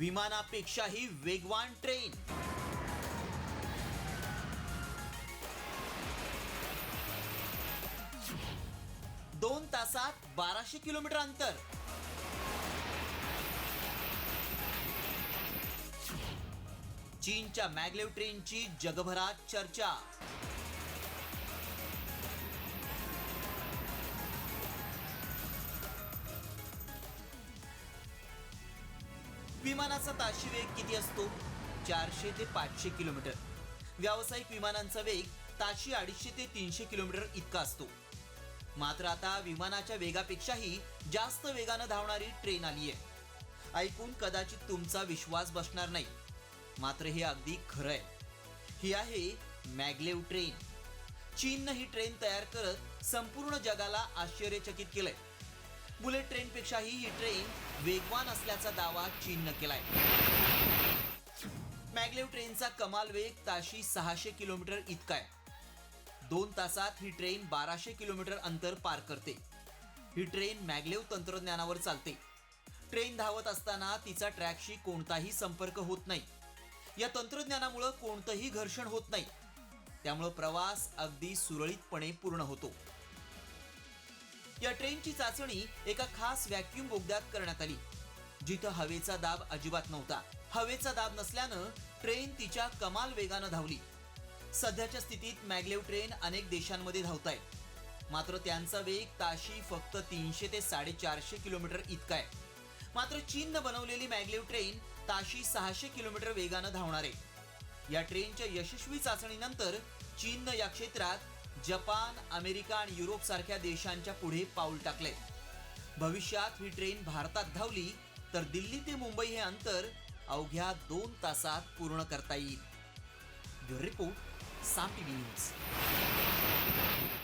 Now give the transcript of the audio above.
विमानापेक्षाही वेगवान ट्रेन. दोन तासात बाराशे किलोमीटर अंतर. चीनच्या मॅग्लेव ट्रेनची जगभरात चर्चा. विमानाचा ताशी वेग किती असतो? चारशे ते पाचशे किलोमीटर. व्यावसायिक विमानांचा वेग ताशी अडीचशे ते तीनशे किलोमीटर इतका असतो. मात्र आता विमानाच्या वेगापेक्षाही जास्त वेगानं धावणारी ट्रेन आली आहे. ऐकून कदाचित तुमचा विश्वास बसणार नाही. मात्र हे अगदी खरं आहे. ही आहे मॅग्लेव ट्रेन. चीननं ही ट्रेन तयार करत संपूर्ण जगाला आश्चर्यचकित केलंय. बुलेट ट्रेनपेक्षाही ही ट्रेन वेगवान असल्याचा दावा चीननं केलाय. मॅग्लेव ट्रेनचा कमाल वेग ताशी सहाशे किलोमीटर इतका आहे. दोन तासात ही ट्रेन बाराशे किलोमीटर अंतर पार करते. ही ट्रेन मॅग्लेव तंत्रज्ञानावर चालते. ट्रेन धावत असताना तिचा ट्रॅकशी कोणताही संपर्क होत नाही. या तंत्रज्ञानामुळं कोणतंही घर्षण होत नाही. त्यामुळं प्रवास अगदी सुरळीतपणे पूर्ण होतो. या ट्रेनची चाचणी एका खास व्हॅक्युम बोगद्यात करण्यात आली जिथं हवेचा दाब अजिबात नव्हता. हवेचा दाब नसल्यानं ट्रेन तिच्या कमाल वेगानं धावली. सध्याच्या स्थितीत मॅग्लेव ट्रेन अनेक देशांमध्ये धावत आहे मात्र त्यांचा वेग ताशी फक्त तीनशे ते साडेचारशे किलोमीटर इतका आहे. मात्र चीननं बनवलेली मॅग्लेव ट्रेन ताशी सहाशे किलोमीटर वेगानं धावणार. आहे या ट्रेनच्या यशस्वी चाचणीनंतर चीननं या क्षेत्रात जपान अमेरिका आणि युरोप सारख्या देशांच्या पुढे पाऊल टाकले भविष्यात ही ट्रेन भारतात धावली तर दिल्ली ते मुंबई हे अंतर अवघ्या दोन तासात पूर्ण करता येईल. Bureau report Saam TV news.